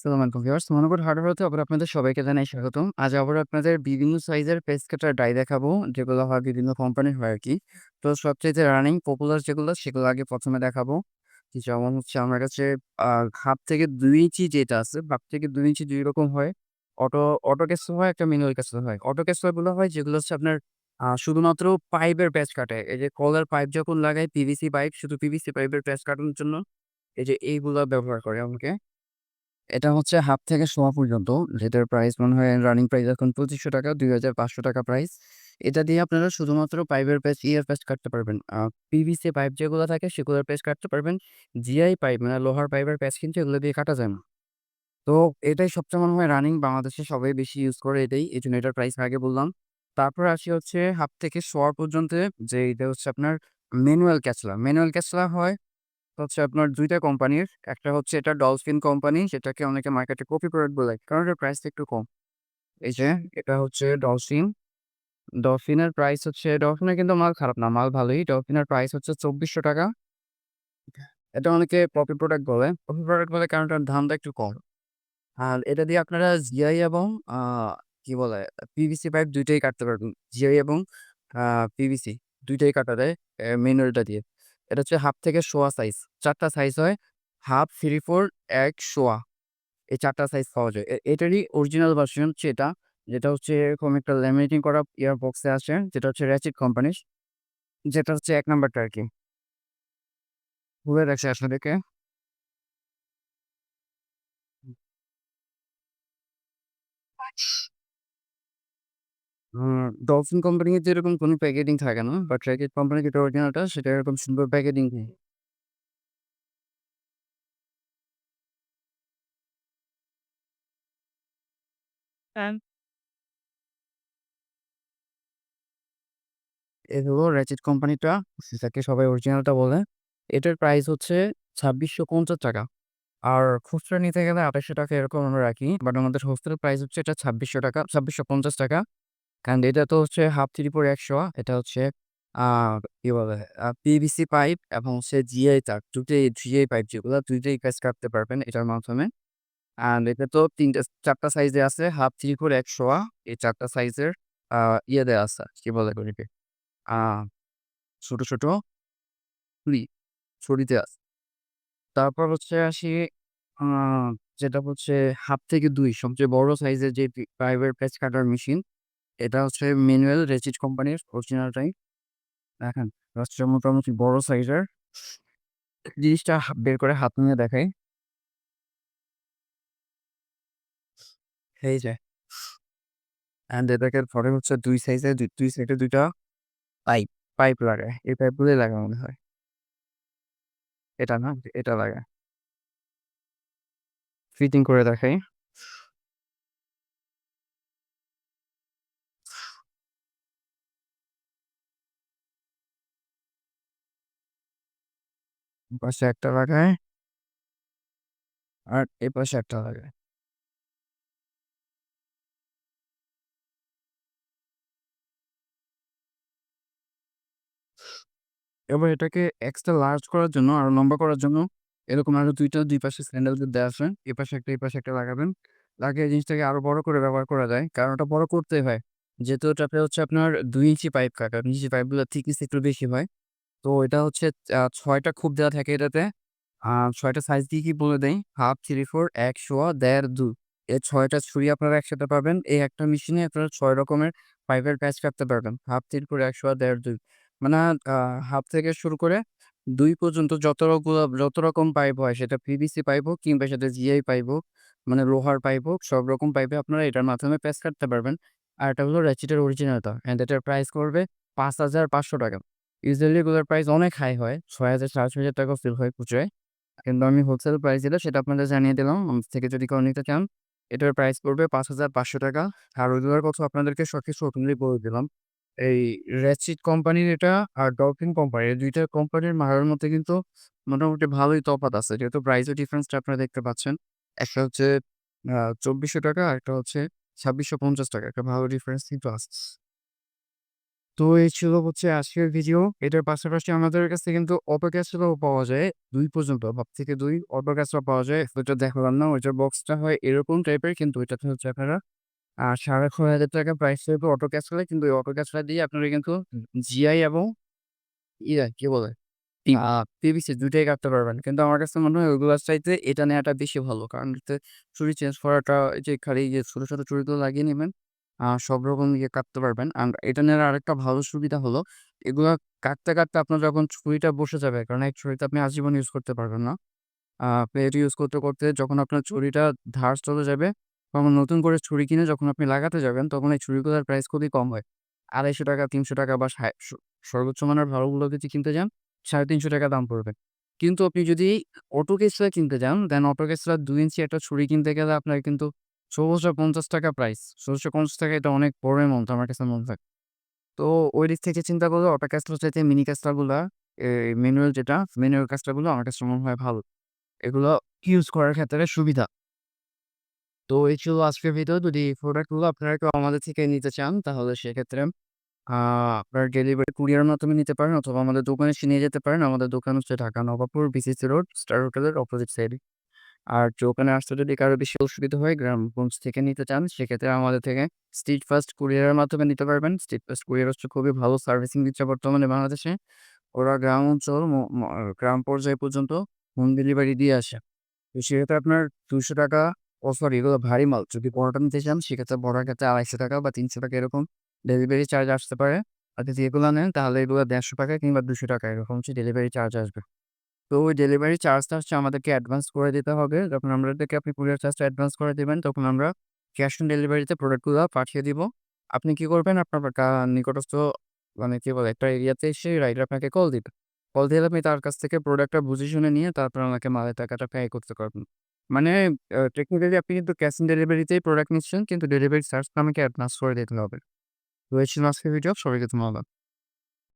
আসসালামু আলাইকুম ভিউয়ার্স মনোবল হার্ডওয়্যার আবার আপনাদের সবাইকে জানাই স্বাগতম। আজ আবার আপনাদের বিভিন্ন সাইজের পেজ কাটার ডাই দেখাবো, যেগুলো হয় বিভিন্ন কোম্পানির হয় আরকি। তো সবচাইতে রানিং পপুলার যেগুলো সেগুলো আগে ১ম এ দেখাবো। যেমন হচ্ছে আমার কাছে হাফ থেকে ২ ইঞ্চি যেটা আছে, হাফ থেকে ২ ইঞ্চি ২ রকম হয়। অটো অটো কেসও হয়, একটা ম্যানুয়াল কেসও হয়। অটো কেসগুলো হয় যেগুলো হচ্ছে আপনার শুধুমাত্র পাইপের প্যাচ কাটে। এই যে কলের পাইপ যখন লাগায় পিভিসি পাইপ, শুধু পিভিসি পাইপের প্যাচ কাটানোর জন্য এই যে এইগুলো ব্যবহার করে অনেকে। এটা হচ্ছে হাফ থেকে সোয়া পর্যন্ত। যেটার প্রাইস মনে হয় রানিং প্রাইস এখন ৳২৫০০ ৳২,৫০০ প্রাইস। এটা দিয়ে আপনারা শুধুমাত্র পাইপের প্যাচ, ইয়ার প্যাচ কাটতে পারবেন। পিভিসি পাইপ যেগুলো থাকে সেগুলোর প্যাচ কাটতে পারবেন। জিআই পাইপ মানে লোহার পাইপের প্যাচ কিন্তু এগুলো দিয়ে কাটা যায় না। তো এটাই সবচেয়ে মনে হয় রানিং বাংলাদেশে সবাই বেশি ইউজ করে এটাই। এজন্য এটার প্রাইস আগে বললাম। তারপর আসি হচ্ছে হাফ থেকে সোয়া পর্যন্ত যে এটা হচ্ছে আপনার ম্যানুয়াল ক্যাচলা। ম্যানুয়াল ক্যাচলা হয় হচ্ছে আপনার দুইটা কোম্পানির। একটা হচ্ছে এটা ডলফিন কোম্পানি সেটাকে অনেকে মার্কেটে কপি প্রোডাক্ট বলে। কারণ এটার প্রাইসটা একটু কম। এই যে এটা হচ্ছে ডলফিন। ডলফিনের প্রাইস হচ্ছে ডলফিনের কিন্তু মাল খারাপ না, মাল ভালোই। ডলফিনের প্রাইস হচ্ছে ৳২৪০০ এটা অনেকে কপি প্রোডাক্ট বলে। কপি প্রোডাক্ট বলে কারণ এটার দামটা একটু কম। আর এটা দিয়ে আপনারা জিআই এবং কি বলে পিভিসি পাইপ দুইটাই কাটতে পারবেন। জিআই এবং পিভিসি ২ টাই কাটা যায় এ ম্যানুয়ালটা দিয়ে। এটা হচ্ছে হাফ থেকে সোয়া সাইজ। চারটা সাইজ হয়। হাফ, 3/4, ১, সোয়া। এই চারটা সাইজ পাওয়া যায়। এটারই অরিজিনাল ভার্সন হচ্ছে এটা। যেটা হচ্ছে এরকম একটা ল্যামিনেটিং করা ইয়ার বক্সে আসে। যেটা হচ্ছে র‍্যাচিট কোম্পানির। যেটা হচ্ছে ১ নাম্বারটা আরকি। খুলে রাখছি আপনাদেরকে। হুম, ডলফিন কোম্পানির যেরকম কোনো প্যাকেজিং থাকে না। বাট র‍্যাচিট কোম্পানির যেটা অরিজিনালটা সেটা এরকম সুন্দর প্যাকেজিং থাকে। হ্যাঁ। এ হলো র‍্যাচিট কোম্পানিটা। যেটাকে সবাই অরিজিনালটা বলে। এটার প্রাইস হচ্ছে ৳২৬৫০ আর খুচরা নিতে গেলে ৳২৮০০ এরকম আমরা রাখি। বাট আমাদের হোলসেল প্রাইস হচ্ছে এটা ৳২৬০০ ৳২৬৫০ কারণ এটা তো হচ্ছে হাফ, থ্রি ফোর একশো এটা হচ্ছে কি বলে পিভিসি পাইপ এবং হচ্ছে জিআই তার। ২ টাই জিআই পাইপ যেগুলা ২ টাই প্যাচ কাটতে পারবেন এটার মাধ্যমে। অ্যান্ড এটা তো ৩ চারটা ৪ টা সাইজে আছে। হাফ, 3/4, ১ সোয়া। এই চারটা সাইজের ইয়ে দেয়া আছে। কি বলে? আ ছোট, ছোট ছুরি, ছুরিতে আছে। তারপর হচ্ছে আসি যেটা হচ্ছে হাফ থেকে ২ সবচেয়ে বড় সাইজের যে পাইপের প্যাচ কাটার মেশিন। এটা হচ্ছে ম্যানুয়াল র‍্যাচিট কোম্পানির অরিজিনালটাই। দেখেন হচ্ছে মোটামুটি বড় সাইজের। জিনিসটা বের করে হাত নিয়ে দেখাই। এই যে। অ্যান্ড এটাকে পরে হচ্ছে ২ সাইজের ২ ২ সাইডে ২ টা পাইপ, পাইপ লাগায়। এই পাইপগুলোই লাগায় মনে হয়। এটা না, এটা লাগায়। ফিটিং করে দেখাই। পাশে একটা লাগায়। আর এপাশে একটা লাগায়। এবার এটাকে এক্সট্রা লার্জ করার জন্য আরও লম্বা করার জন্য এরকম আরও দুইটা দুই পাশে স্যান্ডেল দেওয়া আছে। এপাশে একটা, এপাশে একটা লাগাবেন। লাগিয়ে জিনিসটাকে আরও বড় করে ব্যবহার করা যায়। কারণ ওটা বড় করতেই হয়। যেহেতু এটাতে হচ্ছে আপনার দুই ইঞ্চি পাইপ কাটা। নিচে পাইপগুলোর থিকনেস একটু বেশি হয়। তো এটা হচ্ছে ৬ খুব দেওয়া থাকে এটাতে। ৬ সাইজ দিয়ে কি বলে দেয় হাফ, 3/4, ১ সোয়া, ১.৫, ২ এই ৬ টা ছুরি আপনারা একসাথে পাবেন। এই একটা মেশিনে আপনারা ছয় রকমের পাইপের প্যাচ কাটতে পারবেন। হাফ, 3/4, ১ সোয়া, ১.৫, ২ মানে আ হাফ থেকে শুরু করে দুই পর্যন্ত যত রকগুলা যত রকম পাইপ হয় সেটা পিভিসি পাইপ হোক কিংবা সেটা জিআই পাইপ হোক, মানে লোহার পাইপ হোক, সব রকম পাইপে আপনারা এটার মাধ্যমে প্যাচ কাটতে পারবেন। আর এটা হলো র‍্যাচিটের অরিজিনালটা। অ্যান্ড এটার প্রাইস পড়বে ৳৫৫০০ ইউজুয়ালি এগুলোর প্রাইস অনেক হাই হয়। ৳৬,০০০ ৳৬,৫০০ সেল হয় খুচরায়। কিন্তু আমি হোলসেল প্রাইস যেটা সেটা আপনাদের জানিয়ে দিলাম। আমার থেকে যদি কেউ নিতে চান, এটার প্রাইস পড়বে ৳৫৫০০ আর ওইগুলোর কথা আপনাদেরকে সবকিছু ওপেনলি বলে দিলাম। এই র‍্যাচিট কোম্পানির এটা আর ডলফিন কোম্পানি ২ কোম্পানির মারার মধ্যে কিন্তু মোটামুটি ভালোই তফাৎ আছে। যেহেতু প্রাইসের ডিফারেন্সটা আপনারা দেখতে পাচ্ছেন। একটা হচ্ছে চব্বিশশো টাকা আর একটা হচ্ছে ৳২৬৫০ একটা ভালো ডিফারেন্স কিন্তু আছে। তো এই ছিল হচ্ছে আজকের ভিডিও। এটার পাশাপাশি আমাদের কাছে কিন্তু অটো ক্যাসেলও পাওয়া যায় দুই পর্যন্ত। ভাব থেকে দুই অটো ক্যাসেল পাওয়া যায়। ওইটা দেখালাম না। ওইটার বক্সটা হয় এরকম টাইপের কিন্তু ওইটাতে হচ্ছে আপনারা আ ৳৬,৫০০ প্রাইস থাকবে অটো ক্যাসেলে। কিন্তু ওই অটো ক্যাসেলটা দিয়ে আপনারা কিন্তু জিআই এবং ইয়া কি বলে? পিভিসি ২ কাটতে পারবেন। কিন্তু আমার কাছে মনে হয় ওইগুলার চাইতে এটা নেওয়াটা বেশি ভালো। কারণ ছুরি চেঞ্জ করাটা এই যে খালি যে ছোট, ছোট ছুরিগুলো লাগিয়ে নিবেন। সব রকম ইয়ে কাটতে পারবেন। আর এটা নেওয়ার আরেকটা ভালো সুবিধা হলো এগুলা কাটতে, কাটতে আপনার যখন ছুরিটা বসে যাবে কারণ এই ছুরিটা আপনি আজীবন ইউজ করতে পারবেন না। এটা ইউজ করতে, করতে যখন আপনার ছুরিটা ধার চলে যাবে তখন নতুন করে ছুরি কিনে যখন আপনি লাগাতে যাবেন তখন এই ছুরিগুলোর প্রাইস খুবই কম হয়। আড়াইশো টাকা তিনশো টাকা বা সর্বোচ্চ মানের ভালোগুলো যদি কিনতে যান ৳৩৫০ দাম পড়বে। কিন্তু আপনি যদি অটো ক্যাসেলে কিনতে যান দেন অটো ক্যাসেলের ২ ইঞ্চি একটা ছুরি কিনতে গেলে আপনার কিন্তু ৳১৬৫০ প্রাইস। ৳১৬৫০ এটা অনেক বড় অ্যামাউন্ট আমার কাছে মনে থাকে তো ওই দিক থেকে চিন্তা করলে অটো ক্যাসেলের চাইতে মিনি ক্যাসেলগুলা এ ম্যানুয়াল যেটা ম্যানুয়াল ক্যাসেলগুলো আমার কাছে মনে হয় ভালো। এগুলো ইউজ করার ক্ষেত্রে সুবিধা। তো এই ছিল আজকের ভিডিও। যদি প্রোডাক্টগুলো আপনারা কেউ আমাদের থেকে নিতে চান, তাহলে সেক্ষেত্রে আপনার ডেলিভারি কুরিয়ারের মাধ্যমে নিতে পারেন অথবা আমাদের দোকানে এসে নিয়ে যেতে পারেন। আমাদের দোকান হচ্ছে Dhaka Nawabpur BCC road star হোটেলের অপোজিট সাইডে। আর দোকানে আসতে যদি কারও বেশি অসুবিধা হয় গ্রামগঞ্জ থেকে নিতে চান, সেক্ষেত্রে আমাদের থেকে স্ট্রিট ফাস্ট কুরিয়ারের মাধ্যমে নিতে পারবেন। স্ট্রিট ফাস্ট কুরিয়ার হচ্ছে খুবই ভালো সার্ভিসিং দিচ্ছে বর্তমানে বাংলাদেশে। ওরা গ্রাম অঞ্চল গ্রাম পর্যায় পর্যন্ত হোম ডেলিভারি দিয়ে আসে। তো সেক্ষেত্রে আপনার ৳২০০ ও সরি, এগুলো ভারী মাল। যদি বড়টা নিতে চান, সেক্ষেত্রে বড়ার ক্ষেত্রে ৳২৫০ বা ৳৩০০ এরকম ডেলিভারি চার্জ আসতে পারে। আর যদি এগুলা নেন, তাহলে এগুলা ৳১৫০ কিংবা ৳২০০ এরকম হচ্ছে ডেলিভারি চার্জ আসবে। তো ওই ডেলিভারি চার্জটা হচ্ছে আমাদেরকে অ্যাডভান্স করে দিতে হবে। যখন আমাদেরকে আপনি কুরিয়ার চার্জটা অ্যাডভান্স করে দিবেন, তখন আমরা ক্যাশ অন ডেলিভারিতে প্রোডাক্টগুলো পাঠিয়ে দিব। আপনি কি করবেন আপনার নিকটস্থ মানে কি বলে, একটা এরিয়াতে এসে রাইডার আপনাকে কল দিবে। কল দিলে আপনি তার কাছ থেকে প্রোডাক্টটা বুঝে শুনে নিয়ে তারপর আমাকে মালের টাকাটা পে করতে পারবেন। মানে টেকনিক্যালি আপনি কিন্তু ক্যাশ অন ডেলিভারিতেই প্রোডাক্ট নিচ্ছেন, কিন্তু ডেলিভারি চার্জটা আমাকে অ্যাডভান্স করে দিতে হবে। তো এই ছিল ভিডিও। সবাইকে ধন্যবাদ।